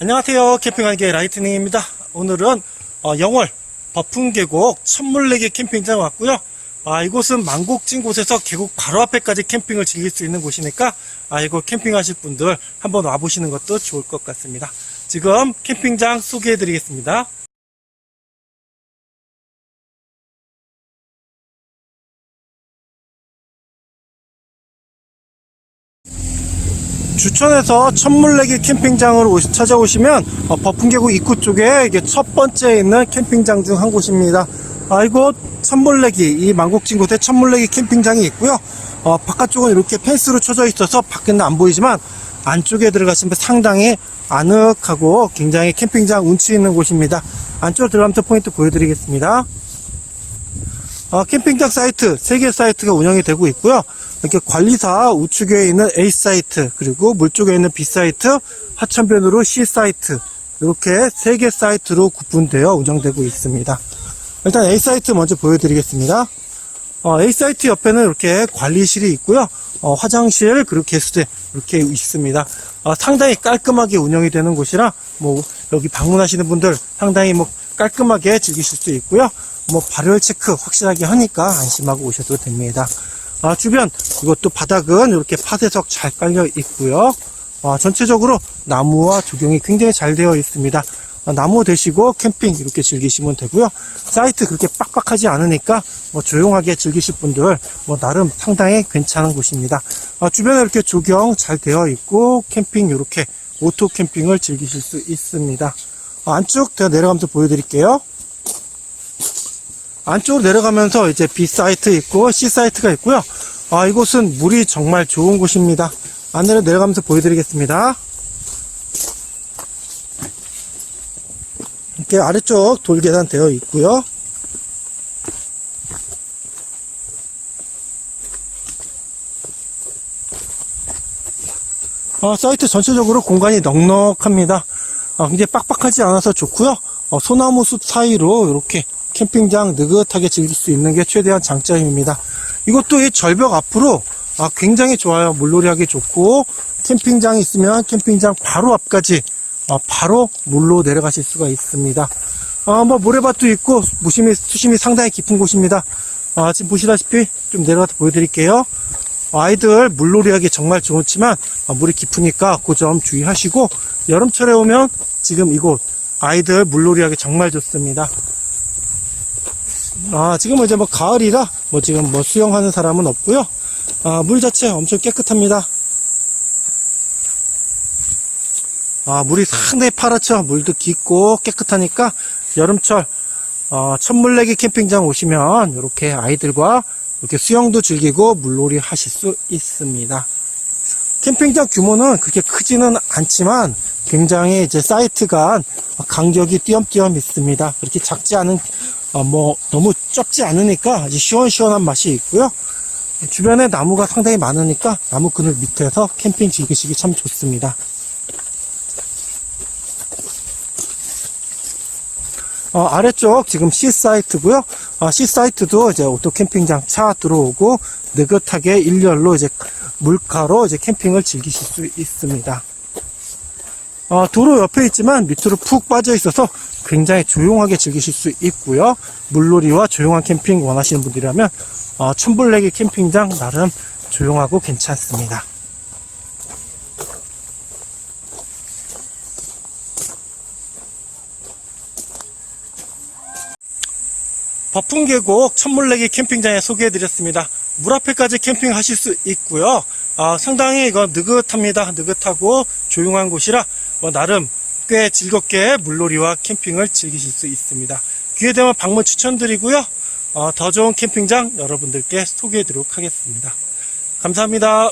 안녕하세요. 캠핑하게 라이트닝입니다. 오늘은 어, 영월 버풍계곡 천물내기 캠핑장 왔고요. 아, 이곳은 망곡진 곳에서 계곡 바로 앞에까지 캠핑을 즐길 수 있는 곳이니까 아, 이곳 캠핑하실 분들 한번 와보시는 것도 좋을 것 같습니다. 지금 캠핑장 소개해 드리겠습니다. 주천에서 천물내기 캠핑장을 오시- 찾아오시면 어, 버풍계곡 입구 쪽에 이게 첫 번째 있는 캠핑장 중 한 곳입니다. 아, 이곳 천물내기 이 망곡진 곳에 천물내기 캠핑장이 있고요. 어, 바깥쪽은 이렇게 펜스로 쳐져 있어서 밖에는 안 보이지만 안쪽에 들어가시면 상당히 아늑하고 굉장히 캠핑장 운치 있는 곳입니다. 안쪽으로 들어가면서 포인트 보여드리겠습니다. 어, 캠핑장 사이트, 세 개 사이트가 운영이 되고 있고요. 이렇게 관리사 우측에 있는 A 사이트, 그리고 물 쪽에 있는 B 사이트, 하천변으로 C 사이트, 이렇게 세 개 사이트로 구분되어 운영되고 있습니다. 일단 A 사이트 먼저 보여드리겠습니다. 어, A 사이트 옆에는 이렇게 관리실이 있고요. 어, 화장실, 그리고 개수대, 이렇게 있습니다. 어, 상당히 깔끔하게 운영이 되는 곳이라, 뭐, 여기 방문하시는 분들 상당히 뭐, 깔끔하게 즐기실 수 있고요. 뭐, 발열 체크 확실하게 하니까 안심하고 오셔도 됩니다. 아, 주변, 이것도 바닥은 이렇게 파쇄석 잘 깔려 있고요. 아, 전체적으로 나무와 조경이 굉장히 잘 되어 있습니다. 아, 나무 대시고 캠핑 이렇게 즐기시면 되고요. 사이트 그렇게 빡빡하지 않으니까 뭐 조용하게 즐기실 분들 뭐 나름 상당히 괜찮은 곳입니다. 아, 주변에 이렇게 조경 잘 되어 있고 캠핑 이렇게 오토 캠핑을 즐기실 수 있습니다. 아, 안쪽 제가 내려가면서 보여드릴게요. 안쪽으로 내려가면서 이제 B 사이트 있고 C 사이트가 있고요. 아, 이곳은 물이 정말 좋은 곳입니다. 안내를 내려가면서 보여드리겠습니다. 이렇게 아래쪽 돌계단 되어 있고요. 어, 사이트 전체적으로 공간이 넉넉합니다. 어, 굉장히 빡빡하지 않아서 좋고요. 어, 소나무 숲 사이로 이렇게 캠핑장 느긋하게 즐길 수 있는 게 최대한 장점입니다. 이것도 이 절벽 앞으로 아, 굉장히 좋아요. 물놀이 하기 좋고 캠핑장이 있으면 캠핑장 바로 앞까지 어, 바로 물로 내려가실 수가 있습니다. 아, 뭐 모래밭도 있고 무심히 수심이 상당히 깊은 곳입니다. 아, 지금 보시다시피 좀 내려가서 보여드릴게요. 아이들 물놀이 하기 정말 좋지만 아, 물이 깊으니까 그 점 주의하시고 여름철에 오면 지금 이곳 아이들 물놀이 하기 정말 좋습니다. 아, 지금은 이제 뭐 가을이라 뭐 지금 뭐 수영하는 사람은 없고요. 아, 물 자체 엄청 깨끗합니다. 아, 물이 상당히 파랗죠. 물도 깊고 깨끗하니까 여름철 어, 천물내기 캠핑장 오시면 이렇게 아이들과 이렇게 수영도 즐기고 물놀이 하실 수 있습니다. 캠핑장 규모는 그렇게 크지는 않지만 굉장히 이제 사이트가 간격이 띄엄띄엄 있습니다. 그렇게 작지 않은 어, 뭐 너무 좁지 않으니까 아주 시원시원한 맛이 있고요. 주변에 나무가 상당히 많으니까 나무 그늘 밑에서 캠핑 즐기시기 참 좋습니다. 어, 아래쪽 지금 C 사이트고요. 어, C 사이트도 이제 오토 캠핑장 차 들어오고 느긋하게 일렬로 이제 물가로 이제 캠핑을 즐기실 수 있습니다. 어, 도로 옆에 있지만 밑으로 푹 빠져 있어서 굉장히 조용하게 즐기실 수 있고요. 물놀이와 조용한 캠핑 원하시는 분들이라면 어, 천불내기 캠핑장 나름 조용하고 괜찮습니다. 버풍계곡 천물내기 캠핑장에 소개해드렸습니다. 물 앞에까지 캠핑하실 수 있고요. 아, 상당히 이거 느긋합니다. 느긋하고 조용한 곳이라 뭐 나름 꽤 즐겁게 물놀이와 캠핑을 즐기실 수 있습니다. 기회 되면 방문 추천드리고요. 어, 더 좋은 캠핑장 여러분들께 소개해 드리도록 하겠습니다. 감사합니다.